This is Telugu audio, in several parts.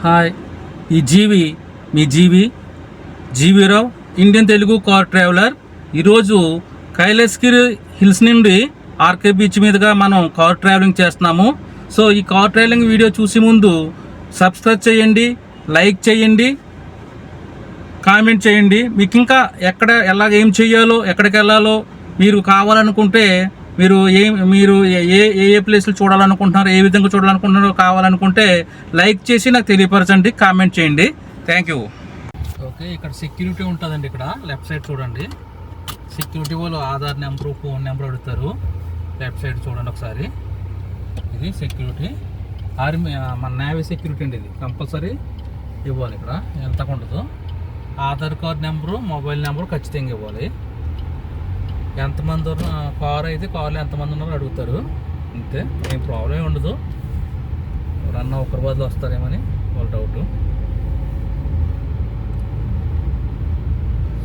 హాయ్. ఈ జీవి మీ జీవి జీవీరావు ఇండియన్ తెలుగు కార్ ట్రావెలర్. ఈరోజు కైలాసగిరి హిల్స్ నుండి ఆర్కే బీచ్ మీదుగా మనం కార్ ట్రావెలింగ్ చేస్తున్నాము. సో ఈ కార్ ట్రావెలింగ్ వీడియో చూసే ముందు సబ్స్క్రైబ్ చేయండి లైక్ చేయండి కామెంట్ చేయండి. మీకు ఇంకా ఎక్కడ ఎలా ఏం చేయాలో ఎక్కడికి వెళ్ళాలో మీరు కావాలనుకుంటే మీరు ఏ మీరు ఏ ఏ ఏ ప్లేస్లు చూడాలనుకుంటున్నారో ఏ విధంగా చూడాలనుకుంటున్నారో కావాలనుకుంటే లైక్ చేసి నాకు తెలియపరచండి కామెంట్ చేయండి. థ్యాంక్ యూ ఓకే ఇక్కడ సెక్యూరిటీ ఉంటుందండి ఇక్కడ. లెఫ్ట్ సైడ్ చూడండి. సెక్యూరిటీ వాళ్ళు ఆధార్ నెంబరు ఫోన్ నెంబర్ అడుగుతారు. లెఫ్ట్ సైడ్ చూడండి ఒకసారి. ఇది సెక్యూరిటీ ఆర్మీ మన నేవీ సెక్యూరిటీ అండి ఇది. కంపల్సరీ ఇవ్వాలి ఇక్కడ. ఎంత ఉండదు Aadhaar card number mobile number ఖచ్చితంగా ఇవ్వాలి. ఎంతమంది ఉన్న కార్ అయితే కార్లో ఎంతమంది ఉన్నారో అడుగుతారు. అంతే ఏం ప్రాబ్లం ఉండదు. ఎవరన్నా ఒకరి బదులు వస్తారేమని వాళ్ళ డౌట్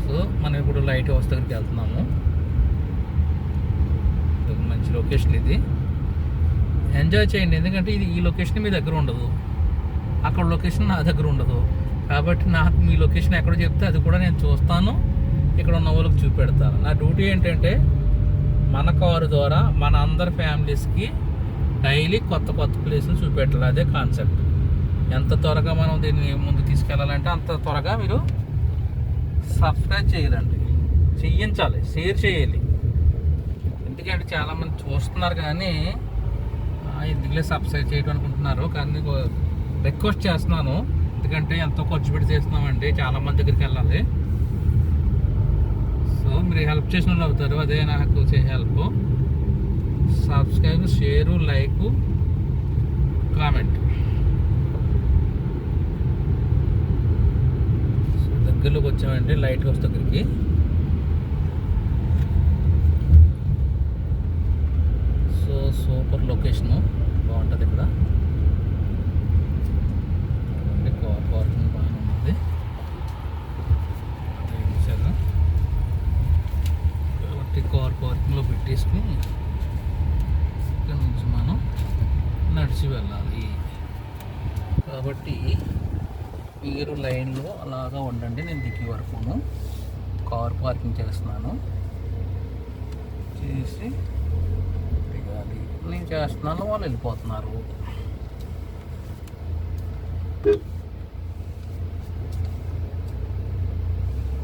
సో మనం ఇప్పుడు లైట్ హౌస్ దగ్గరికి వెళ్తున్నాము. మంచి లొకేషన్ ఇది. ఎంజాయ్ చేయండి ఎందుకంటే ఇది ఈ లొకేషన్ మీ దగ్గర ఉండదు. అక్కడ లొకేషన్ నా దగ్గర ఉండదు. కాబట్టి నాకు మీ లొకేషన్ ఎక్కడ చెప్తే అది కూడా నేను చూస్తాను. ఇక్కడ ఉన్న వాళ్ళకి చూపెడతాను. నా డ్యూటీ ఏంటంటే మన కారు ద్వారా మన అందరి ఫ్యామిలీస్కి డైలీ కొత్త కొత్త ప్లేసులు చూపెట్టాలి. అదే కాన్సెప్ట్. ఎంత త్వరగా మనం దీన్ని ముందు తీసుకెళ్ళాలంటే అంత త్వరగా మీరు సబ్స్క్రైబ్ చేయాలండి. చెయ్యించాలి షేర్ చేయాలి. ఎందుకంటే చాలామంది చూస్తున్నారు కానీ ఎందుకులే సబ్స్క్రైబ్ చేయడం అనుకుంటున్నారు? కానీ రిక్వెస్ట్ చేస్తున్నాను. ఎందుకంటే ఎంతో ఖర్చు పెట్టి చేస్తున్నామండి. చాలా మంది దగ్గరికి వెళ్ళాలి. మీరు హెల్ప్ చేసిన వాళ్ళు అవుతారు అదే నాకు చే help subscribe share like comment దగ్గరలోకి వచ్చామండి లైట్ హౌస్ దగ్గరికి. సో సూపర్ లొకేషను బాగుంటుంది ఇక్కడ చూడండి, కార్ పార్కింగ్ బాగానే ఉంది అదే చూశారు కాబట్టి కార్ పార్కింగ్లో పెట్టేసుకుని ఇక్కడ నుంచి మనం నడిచి వెళ్ళాలి. కాబట్టి మీరు లైన్లో అలాగా ఉండండి. నేను దిగి వరకును కార్ పార్కింగ్ చేస్తున్నాను. చేసి దిగాలి. నేను చేస్తున్నాను. వాళ్ళు వెళ్ళిపోతున్నారు.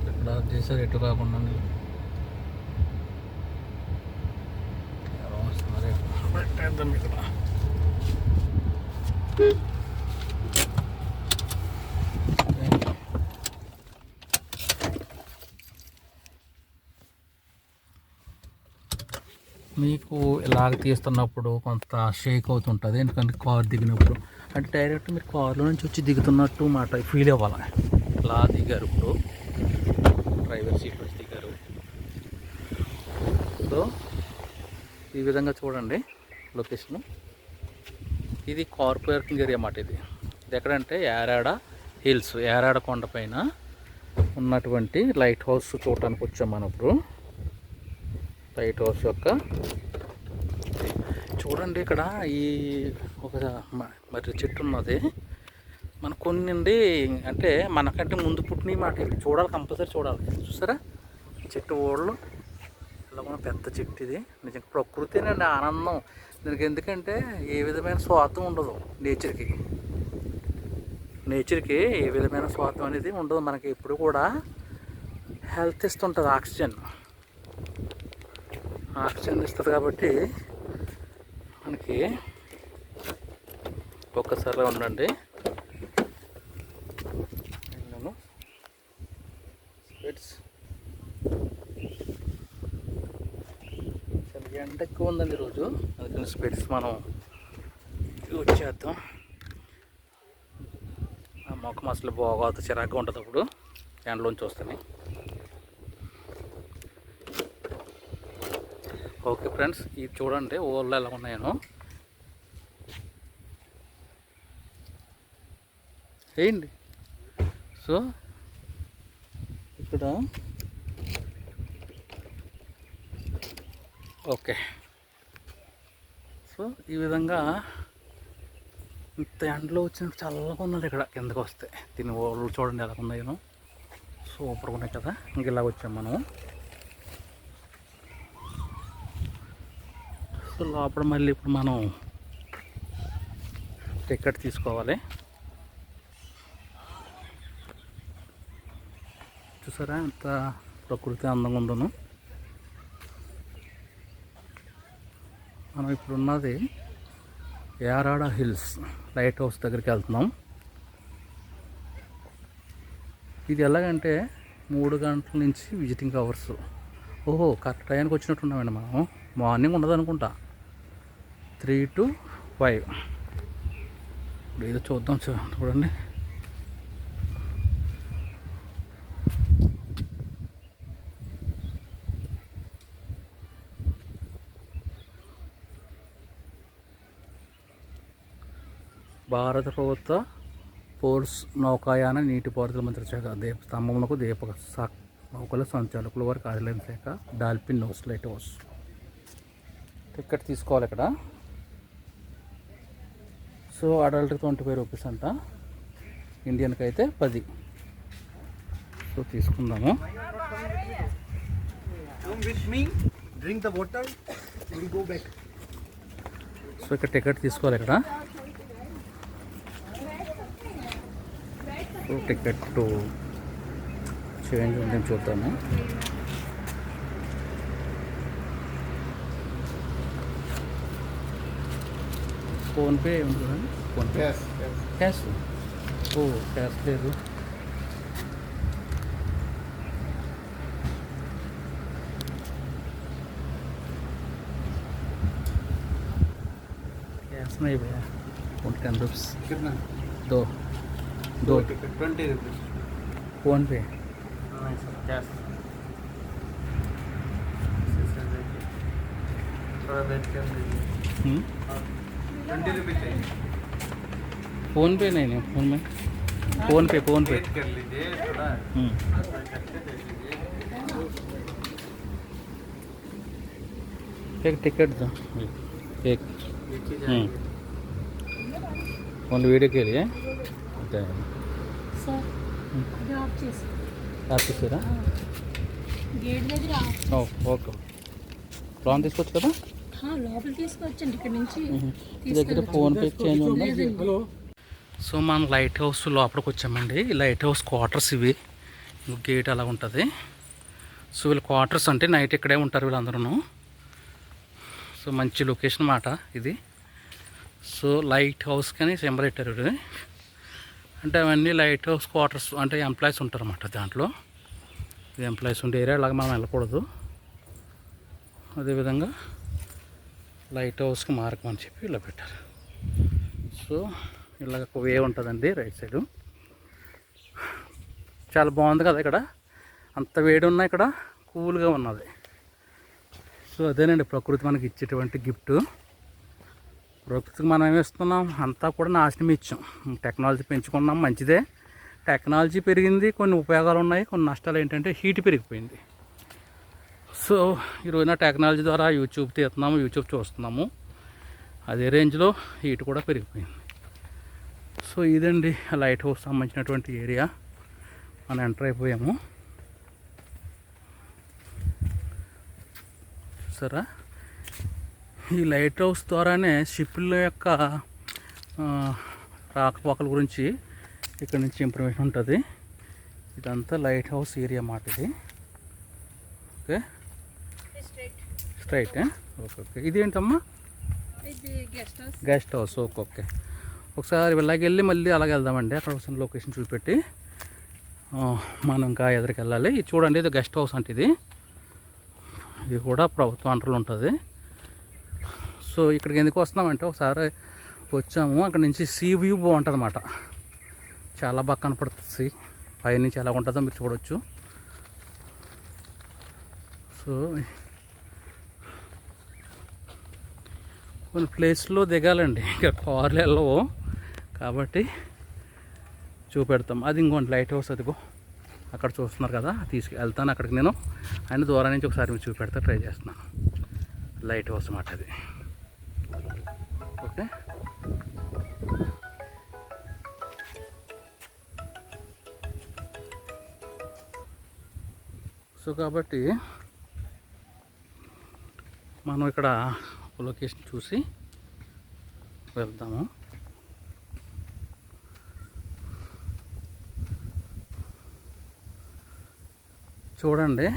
ఇక్కడ చేసారు ఎటు కాకుండా ఎవరో వస్తున్నారు పెట్టేద్దాం ఇక్కడ మీకు ఇలాగ తీస్తున్నప్పుడు కొంత షేక్ అవుతుంటుంది ఎందుకంటే కార్ దిగినప్పుడు. అంటే డైరెక్ట్ మీరు కార్లో నుంచి వచ్చి దిగుతున్నట్టు మాట ఫీల్ అవ్వాలి? ఇలా దిగారు ఇప్పుడు. డ్రైవర్ సీట్ నుంచి దిగారు. సో ఈ విధంగా చూడండి. లొకేషన్. ఇది కార్ పార్కింగ్ ఏరియా అన్నమాట ఇది. ఇది ఎక్కడంటే యారాడ హిల్స్ యారాడ కొండ పైన ఉన్నటువంటి లైట్ హౌస్ చూడటానికి వచ్చాం మనం ఇప్పుడు. లైట్ హౌస్ యొక్క చూడండి ఇక్కడ ఈ ఒక మరి చెట్టు ఉన్నది. మన కొన్ని అంటే మనకంటే ముందు పుట్టిన మాట ఇవి చూడాలి కంపల్సరీ చూడాలి. చూసారా? చెట్టు ఓడలు. ఇలా పెద్ద చెట్టు ఇది. నిజంగా ప్రకృతినండి ఆనందం. దీనికి ఎందుకంటే ఏ విధమైన స్వార్థం ఉండదు నేచర్కి. నేచర్కి ఏ విధమైన స్వార్థం అనేది ఉండదు. మనకి ఎప్పుడు కూడా హెల్త్ ఇస్తుంటుంది ఆక్సిజన్. ఆక్సిజన్ ఇస్తుంది కాబట్టి మనకి ఒక్కసారి ఉండండి. వెళ్ళాము స్పెట్స్ చాలా ఎండ ఎక్కువ ఉందండి ఈరోజు అందుకని స్పెట్స్ మనం యూజ్ చేద్దాం. ఆ మొక్క అసలు బాగా చిరాకుగా ఉంటుంది అప్పుడు. ఎండలోంచి వస్తాయి ఓకే ఫ్రెండ్స్ ఇది చూడండి ఊళ్ళో ఎలా ఉన్నాయను. వేయండి సో ఇక్కడ ఓకే. సో ఈ విధంగా ఇంత ఎండలో వచ్చిన చల్లగా ఉన్నది ఇక్కడ కిందకు వస్తే. దీని ఓళ్ళు చూడండి ఎలా ఉన్నాయో. సూపర్గా ఉన్నాయి కదా. ఇంక ఇలా వచ్చాం మనం. సో లోపల మళ్ళీ ఇప్పుడు మనం టికెట్ తీసుకోవాలి. చూసారా ఎంత ప్రకృతి అందంగా ఉందను. మనం ఇప్పుడు ఉన్నది యారాడ హిల్స్ లైట్ హౌస్ దగ్గరికి వెళ్తున్నాం. ఇది ఎలాగంటే మూడు గంటల నుంచి విజిటింగ్ అవర్స్. ఓహో కరెక్ట్ టైంకి వచ్చినట్టున్నామండి మనం. మార్నింగ్ ఉండదు అనుకుంటా త్రీ టు ఫైవ్. ఇప్పుడు ఏదో చూద్దాం చూడండి. భారత ప్రభుత్వ ఫోర్స్ నౌకాయాన నీటిపారుదల మంత్రిత్వ శాఖ దీప స్తంభమునకు దీపక శాఖ నౌకల సంచాలకుల వారి కార్యాలయం శాఖ dolphin house lighthouse. Ticket తీసుకోవాలి ఇక్కడ సో అడల్ట్కి ట్వంటీ ఫైవ్ రూపీస్ అంట. ఇండియన్కి అయితే పది. సో తీసుకుందాము. సో ఇక్కడ టికెట్ తీసుకోవాలి ఇక్కడ సో టికెట్ చేంజ్ ఉందని చూద్దాము ఫోన్పే ఉంది కదండి PhonePe Yes, yes. Cash oh cash లేదు कैश नहीं भैया फोन टेन रुपीस कितना दो दो। Ticket twenty rupees PhonePe. नहीं सर कैश। थोड़ा वेट कर लीजिए ट्वेंटी रुपीज़ चाहिए। फ़ोन पे नहीं नहीं फ़ोन में। फ़ोन पे फ़ोन पे। कर लीजिए थोड़ा हम्म, एक टिकट दो। एक। हम्म। ओनली वीडियो के लिए। అంటే సార్ అది ఆఫ్ చేసి ఆఫీసరా గేట్ దగ్గర ఆఫ్ ఓ ఓకే. లోన్ తీసుకోవచ్చు కదా? లోపల తీసుకొచ్చండి. ఇక్కడ నుంచి మీ దగ్గర ఫోన్ పే చేంజ్ ఉందా? సో మనం లైట్ హౌస్ లోపలికి వచ్చామండి. లైట్ హౌస్ క్వార్టర్స్ ఇవి. గేట్ అలా ఉంటుంది. సో వీళ్ళ క్వార్టర్స్ అంటే నైట్ ఇక్కడే ఉంటారు వీళ్ళందరూ సో మంచి లొకేషన్ మాట ఇది. సో లైట్ హౌస్ కానీ సింబల్ పెట్టారు ఇది అంటే అవన్నీ లైట్ హౌస్ క్వార్టర్స్ అంటే ఎంప్లాయీస్ ఉంటారు అన్నమాట దాంట్లో. ఇది ఎంప్లాయీస్ ఉండే ఏరియా అలాగే మనం వెళ్ళకూడదు. అదేవిధంగా లైట్ హౌస్కి మార్గం అని చెప్పి ఇలా పెట్టారు. సో ఇలాగ ఒక వే ఉంటుందండి రైట్ సైడు. చాలా బాగుంది కదా ఇక్కడ. అంత వేడి ఉన్నా ఇక్కడ కూల్గా ఉన్నది. సో అదేనండి ప్రకృతి మనకి ఇచ్చేటువంటి గిఫ్ట్. ప్రకృతికి మనం ఏమిస్తున్నాం అంతా కూడా నాశనం ఇచ్చాం. టెక్నాలజీ పెంచుకున్నాం మంచిదే. టెక్నాలజీ పెరిగింది కొన్ని ఉపయోగాలు ఉన్నాయి కొన్ని నష్టాలు ఏంటంటే హీట్ పెరిగిపోయింది. సో ఈరోజున టెక్నాలజీ ద్వారా యూట్యూబ్ తీస్తున్నాము యూట్యూబ్ చూస్తున్నాము. అదే రేంజ్లో హీట్ కూడా పెరిగిపోయింది. సో ఇదండి లైట్ హౌస్ సంబంధించినటువంటి ఏరియా. మనం ఎంటర్ అయిపోయాము. చూసారా ఈ లైట్ హౌస్ ద్వారానే షిప్ల యొక్క రాకపోకల గురించి ఇక్కడ నుంచి ఇన్ఫర్మేషన్ ఉంటుంది. ఇదంతా లైట్ హౌస్ ఏరియా మాట ఇది. ఓకే? స్ట్రైట్. Okay okay. ఇదేంటమ్మా ఇది guest house. Guest house okay okay. ఒకసారి ఇలాగ వెళ్ళి మళ్ళీ అలాగే వెళ్దామండి. అక్కడ వచ్చిన లొకేషన్ చూపెట్టి మనం ఇంకా ఎదురుకి వెళ్ళాలి ఇది చూడండి ఇది గెస్ట్ హౌస్ అంటే ఇది. ఇది కూడా ప్రభుత్వం అంటలు ఉంటుంది. సో ఇక్కడికి ఎందుకు వస్తున్నామంటే ఒకసారి వచ్చాము. అక్కడ నుంచి సీ వ్యూ బాగుంటుంది అనమాట చాలా బాగా కనపడుతుంది. పైనుంచి ఎలా ఉంటుందో మీరు చూడవచ్చు సో కొన్ని ప్లేస్లో దిగాలండి. ఇంకా కార్లు వెళ్ళవు. కాబట్టి చూపెడతాం. అది ఇంకోటి లైట్ హౌస్ అదిగో. అక్కడ చూస్తున్నారు కదా. తీసుకు వెళ్తాను అక్కడికి నేను. ఆయన దూరం నుంచి ఒకసారి మీకు చూపెడతా ట్రై చేస్తున్నాను లైట్ హౌస్ మాట అది. సో కాబట్టి మనం ఇక్కడ లొకేషన్ చూసి వెళ్దాము. చూడండి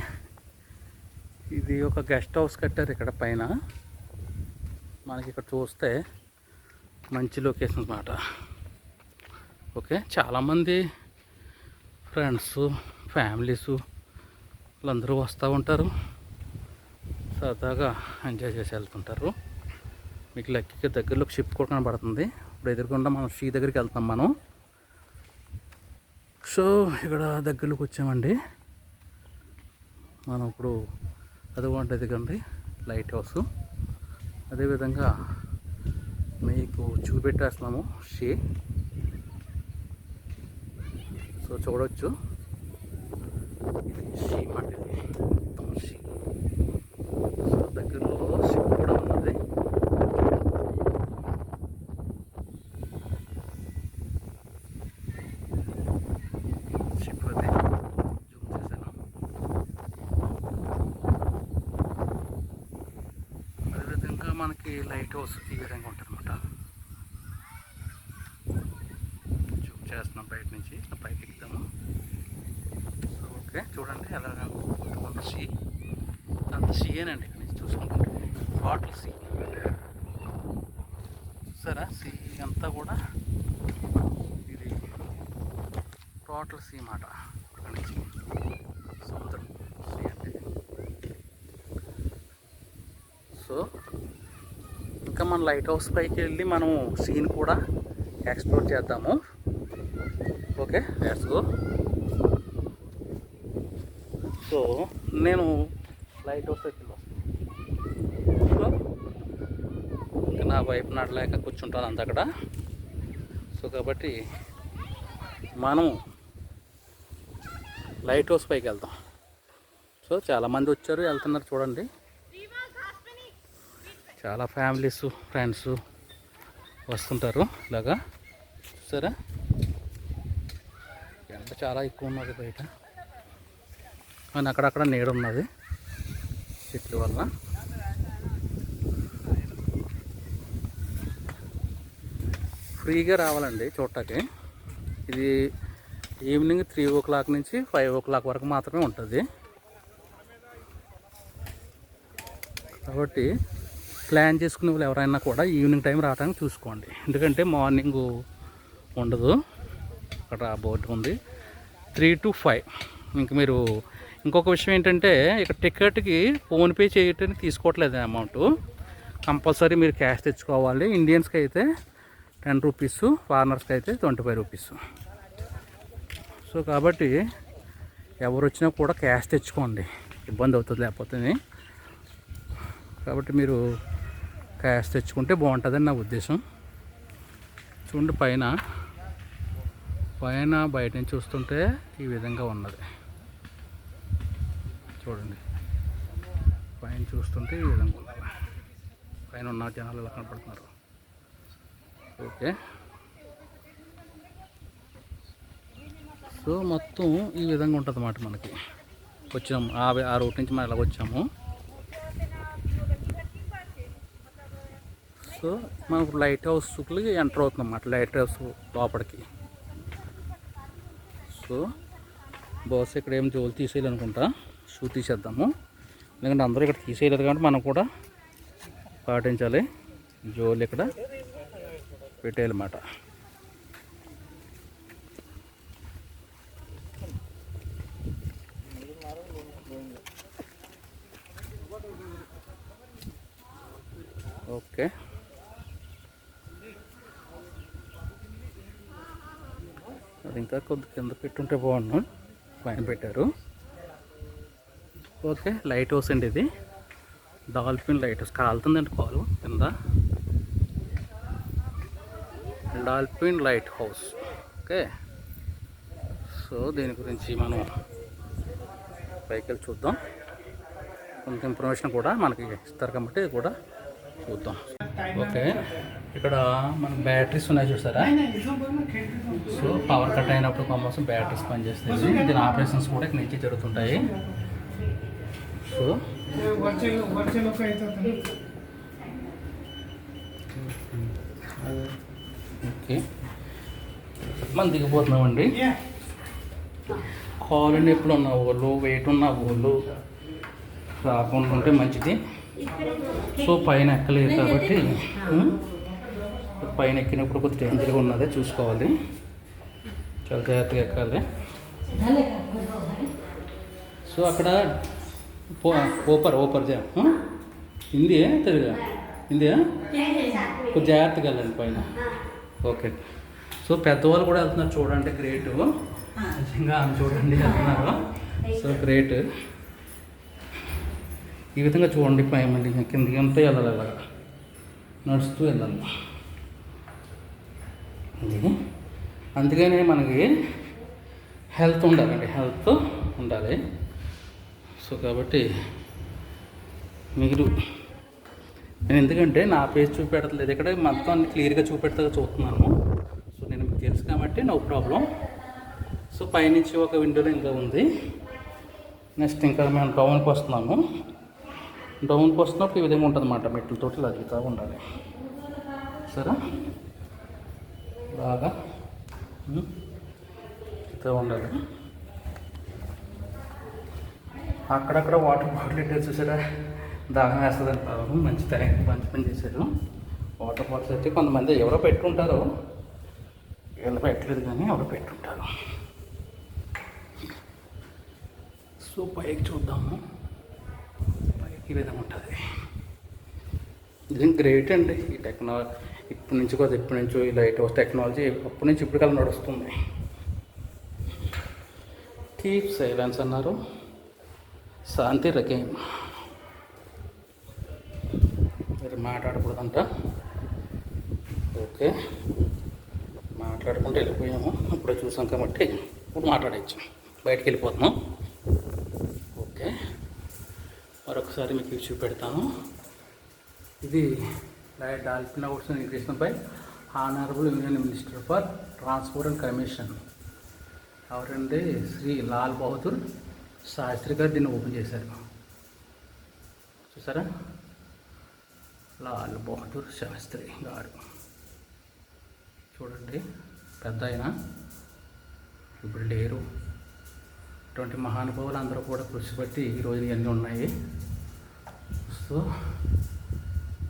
ఇది ఒక గెస్ట్ హౌస్ కట్టారు ఇక్కడ పైన. మనకి ఇక్కడ చూస్తే మంచి లొకేషన్ అన్నమాట. ఓకే చాలామంది ఫ్రెండ్స్ ఫ్యామిలీస్ వాళ్ళందరూ వస్తూ ఉంటారు. సరదాగా ఎంజాయ్ చేసి వెళ్తుంటారు. మీకు లక్కీకి దగ్గరలో ఒక షిప్ కూడా కనబడుతుంది. ఇప్పుడు ఎదురుకుండా మనం షీ దగ్గరికి వెళ్తాం మనం. సో ఇక్కడ దగ్గరలోకి వచ్చామండి. మనం ఇప్పుడు అదిగోండి ఎదిగండి. Light house. అదేవిధంగా మీకు చూపెట్టేస్తున్నాము షీ. సో చూడవచ్చు ఉన్నది షిప్ అది జూమ్ చేశాను అదేవిధంగా మనకి లైట్ హౌస్ ఈ విధంగా ఉంటుంది అనమాట జూమ్ చేస్తున్నాం బయట నుంచి ఇట్లా పైకి ఎక్కుతాము సో ఓకే చూడండి ఎలాగ కొంత సీ అంత సీయేనండి ఇక్కడ నుంచి చూసుకుంటుంటే వాటర్ సీ సరే సీ అంతా కూడా ఇది టోటల్ సీ మాట ఇక్కడ నుంచి. సముద్రం సీ అంటే. సో ఇంకా మన లైట్ హౌస్ పైకి వెళ్ళి మనం సీన్ కూడా ఎక్స్ప్లోర్ చేద్దాము. ఓకే లెట్స్ గో సో నేను లైట్ హౌస్ దగ్గర సో ఇంకా నా వైపు నడలేక కూర్చుంటాను అంత అక్కడ. సో కాబట్టి మనం లైట్ హౌస్ పైకి వెళ్తాం. సో చాలామంది వచ్చారు వెళ్తున్నారు చూడండి. చాలా ఫ్యామిలీస్ ఫ్రెండ్స్ వస్తుంటారు ఇలాగా. చూసారా ఎండ చాలా ఎక్కువ ఉన్నది బయట. కానీ అక్కడక్కడ నీడ ఉన్నది చెట్ల వల్ల. ఫ్రీగా రావాలండి చూడటానికి ఇది ఈవినింగ్ త్రీ ఓ క్లాక్ నుంచి ఫైవ్ ఓ క్లాక్ వరకు మాత్రమే ఉంటుంది. కాబట్టి ప్లాన్ చేసుకునే వాళ్ళు ఎవరైనా కూడా ఈవినింగ్ టైం రావడానికి చూసుకోండి. ఎందుకంటే మార్నింగ్ ఉండదు. అక్కడ బోర్డు ఉంది. Three to five. ఇంక మీరు ఇంకొక విషయం ఏంటంటే ఇక్కడ టికెట్కి ఫోన్పే చేయటానికి తీసుకోవట్లేదు అమౌంట్. కంపల్సరీ మీరు క్యాష్ తెచ్చుకోవాలి. ఇండియన్స్కి అయితే టెన్ రూపీస్ ఫారినర్స్కి అయితే ట్వంటీ ఫైవ్ రూపీస్. సో కాబట్టి ఎవరు వచ్చినా కూడా క్యాష్ తెచ్చుకోండి. ఇబ్బంది అవుతుంది లేకపోతే. కాబట్టి మీరు క్యాష్ తెచ్చుకుంటే బాగుంటుందని నా ఉద్దేశం. చూడండి పైన. పైన బయట నుంచి చూస్తుంటే ఈ విధంగా ఉన్నది. చూడండి. పైన చూస్తుంటే ఈ విధంగా పైన ఉన్న జనాలు ఇలా కనపడుతున్నారు? ఓకే. సో మొత్తం ఈ విధంగా ఉంటుంది అన్నమాట మనకి. వచ్చాము. ఆ ఆ రూట్ నుంచి మనం ఇలా వచ్చాము. సో మనకు లైట్ హౌస్కి ఎంటర్ అవుతుంది అన్నమాట లైట్ హౌస్ లోపలికి. సో బహుశా ఇక్కడ ఏం జోలు తీసేయాలనుకుంటా. షూ తీసేద్దాము. ఎందుకంటే అందరూ ఇక్కడ తీసేయలేదు కాబట్టి మనం కూడా పాటించాలి. జోలు ఇక్కడ పెట్టేయాలన్నమాట. ఓకే. అది ఇంకా కొద్ది కింద పెట్టుంటే బాగుండు. పైన పెట్టారు. ఓకే లైట్ హౌస్ అండి ఇది. Dolphin light house. కాలుతుందండి కాలు కింద. Dolphin lighthouse. ఓకే. సో దీని గురించి మనం పైకి వెళ్ళి చూద్దాం. కొంత ఇన్ఫర్మేషన్ కూడా మనకి ఇస్తారు కాబట్టి కూడా చూద్దాం. ఓకే. ఇక్కడ మన బ్యాటరీస్ ఉన్నాయి చూసారా? సో పవర్ కట్ అయినప్పుడు కోసం బ్యాటరీస్ పనిచేస్తాయి. దీని ఆపరేషన్స్ కూడా ఇక్కడ నుంచి జరుగుతుంటాయి. ఓకే. మనం దిగిపోతున్నామండి. కాలు నొప్పులు ఉన్న వాళ్ళు వెయిట్ ఉన్న వాళ్ళు రాకుండా ఉంటే మంచిది. సో పైన ఎక్కలేదు కాబట్టి పైన ఎక్కినప్పుడు కొద్దిగా డేంజర్గా ఉన్నది చూసుకోవాలి. చాలా జాగ్రత్తగా ఎక్కాలి. సో అక్కడ ఓపర్ ఓపర్ జా? హిందీయా తెలుగా హిందీయా కొంచెం జాగ్రత్తగా వెళ్ళండి పైన. ఓకే. సో పెద్దవాళ్ళు కూడా వెళ్తున్నారు చూడండి గ్రేట్. నిజంగా ఆమె చూడండి వెళ్తున్నారు. So great. ఈ విధంగా చూడండి పై మళ్ళీ కిందకి ఎంత వెళ్ళాలి అలాగా నడుస్తూ వెళ్ళాలి. అందుకనే మనకి హెల్త్ ఉండాలండి. హెల్త్ ఉండాలి. సో కాబట్టి మీరు నేను ఎందుకంటే నా పేజ్ చూపెట్టలేదు ఇక్కడ మొత్తం అన్ని క్లియర్గా చూపెడతా చూస్తున్నాను. సో నేను మీకు తెలుసు కాబట్టి నో ప్రాబ్లం. సో పైనుంచి ఒక విండోలో ఇంకా ఉంది. నెక్స్ట్ ఇంకా మేము డౌన్కి వస్తున్నాము. డౌన్కి వస్తున్నప్పుడు ఈ విధంగా ఉంటుంది అన్నమాట మెట్లతోటి ఇలా దిగుతూ ఉండాలి. సరే బాగా. దిగుతూ ఉండాలి. అక్కడక్కడ వాటర్ బాటిల్ ఇట్టే చూసారా దాహం వేస్తుందని పాపం మంచి థ్యాంక్ మంచి పని చేశారు. వాటర్ బాటిల్స్ అయితే కొంతమంది ఎవరో పెట్టుకుంటారు వీళ్ళు పెట్టలేదు కానీ ఎవరో పెట్టుంటారు. సో పైకి చూద్దాము. పైకి ఈ విధంగా ఉంటుంది. ఇది గ్రేట్ అండి. ఈ టెక్నాలజీ ఇప్పటి నుంచి కూడా ఇప్పటి నుంచి ఈ లైట్ హౌస్ టెక్నాలజీ అప్పటి నుంచి ఇప్పటికల్లా నడుస్తుంది. కీప్ సైలెన్స్ అన్నారు. శాంతి రకేం. మీరు మాట్లాడకూడదంట. ఓకే. మాట్లాడుకుంటే వెళ్ళిపోయాము. ఇప్పుడు చూసాం కాబట్టి ఇప్పుడు మాట్లాడచ్చు. బయటికి వెళ్ళిపోతున్నాం. ఓకే. మరొకసారి మీకు ఇవి చూపెడతాను. ఇది light dolphin awards inscription honourable union minister for transport and commission. ఎవరండి? శ్రీ లాల్ బహదూర్. శాస్త్రి గారు దీన్ని ఓపెన్ చేశారు. చూసారా? లాల్ బహదూర్ శాస్త్రి గారు. చూడండి పెద్ద ఆయన. ఇప్పుడు లేరు. ఇటువంటి మహానుభావులు అందరూ కూడా కృషి పట్టి ఈరోజు ఇవన్నీ ఉన్నాయి. సో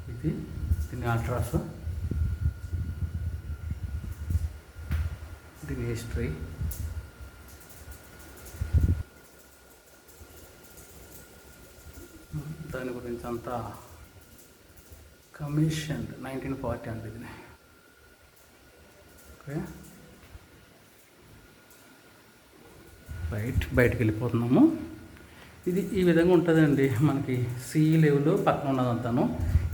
ఇది దీని అడ్రస్. దీని హిస్టరీ. దాని గురించి అంతా కమిషన్ నైన్టీన్ ఫార్టీ అంటే ఇది. ఓకే రైట్ బయటకు వెళ్ళిపోతున్నాము. ఇది ఈ విధంగా ఉంటుందండి. మనకి సీ లెవెల్ పక్కన ఉన్నదంతాను.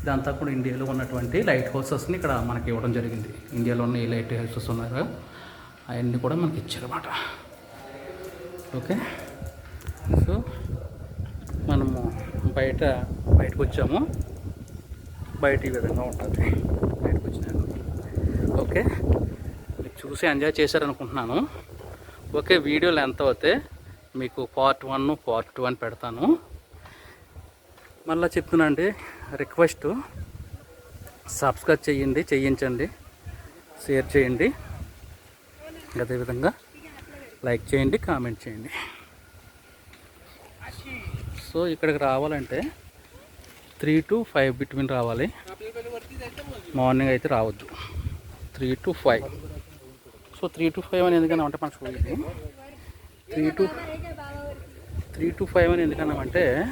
ఇదంతా కూడా ఇండియాలో ఉన్నటువంటి లైట్ హౌసెస్ని ఇక్కడ మనకి ఇవ్వడం జరిగింది. ఇండియాలో ఉన్న ఏ లైట్ హౌసెస్ ఉన్నారు. అవన్నీ కూడా మనకి ఇచ్చారన్నమాట. ఓకే సో బయట బయటకు వచ్చాము బయట ఈ విధంగా ఉంటుంది. బయటకు వచ్చినాను ఓకే. మీరు చూసి ఎంజాయ్ చేశారనుకుంటున్నాను. ఓకే వీడియోలు ఎంత అవుతే మీకు పార్ట్ వన్ పార్ట్ టూ అని పెడతాను. మళ్ళీ చెప్తున్నాండి రిక్వెస్ట్ సబ్స్క్రైబ్ చేయండి చేయించండి షేర్ చేయండి. అదేవిధంగా లైక్ చేయండి కామెంట్ చేయండి. సో ఇక్కడికి రావాలంటే త్రీ టు ఫైవ్ బిట్వీన్ రావాలి. మార్నింగ్ అయితే రావద్దు. Three to five. So three to five అని ఎందుకన్నా అంటే మనకు three to three to five అని ఎందుకన్నామంటే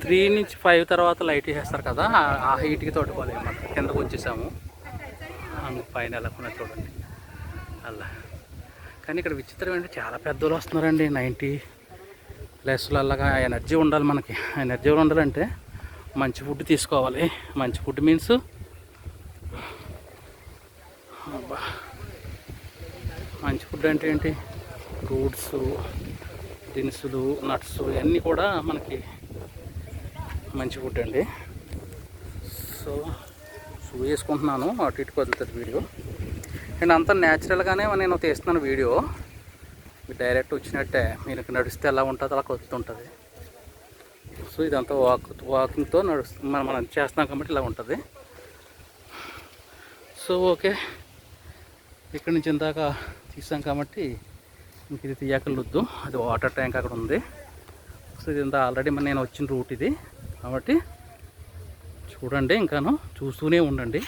త్రీ నుంచి ఫైవ్ తర్వాత లైట్ వేసేస్తారు కదా ఆ- హీట్కి తోడుకోవాలి అన్నమాట కిందకు వచ్చేసాము. పైన వెళ్ళకుండా చూడండి. అలా. కానీ ఇక్కడ విచిత్రం ఏంటి చాలా పెద్దలు వస్తున్నారండి. నైంటీ ప్లస్లో అలాగా ఎనర్జీ ఉండాలి మనకి. ఎనర్జీ ఉండాలంటే మంచి ఫుడ్ తీసుకోవాలి. మంచి ఫుడ్ మీన్స్ మంచి ఫుడ్ అంటే ఏంటి? ఫ్రూట్స్ దినుసులు నట్స్ ఇవన్నీ కూడా మనకి మంచి ఫుడ్ అండి. సో షూ వేసుకుంటున్నాను. అటు ఇటు వదులుతుంది వీడియో. అండ్ అంతా న్యాచురల్గానే నేను తీస్తున్నాను వీడియో. మీరు డైరెక్ట్ వచ్చినట్టే మీరు ఇక్కడ నడిస్తే ఎలా ఉంటుందో అలా కొడుతుంటుంది సో ఇదంతా వాక్ వాకింగ్తో నడుస్తు మనం మనం చేస్తున్నాం కాబట్టి ఇలా ఉంటుంది. So okay. ఇక్కడి నుంచి ఇందాక తీసాం కాబట్టి ఇంక ఇది తీయకలొద్దు. అది వాటర్ ట్యాంక్ అక్కడ ఉంది. సో ఇది ఇంత ఆల్రెడీ మన నేను వచ్చిన రూట్ ఇది. కాబట్టి చూడండి ఇంకాను చూస్తూనే ఉండండి.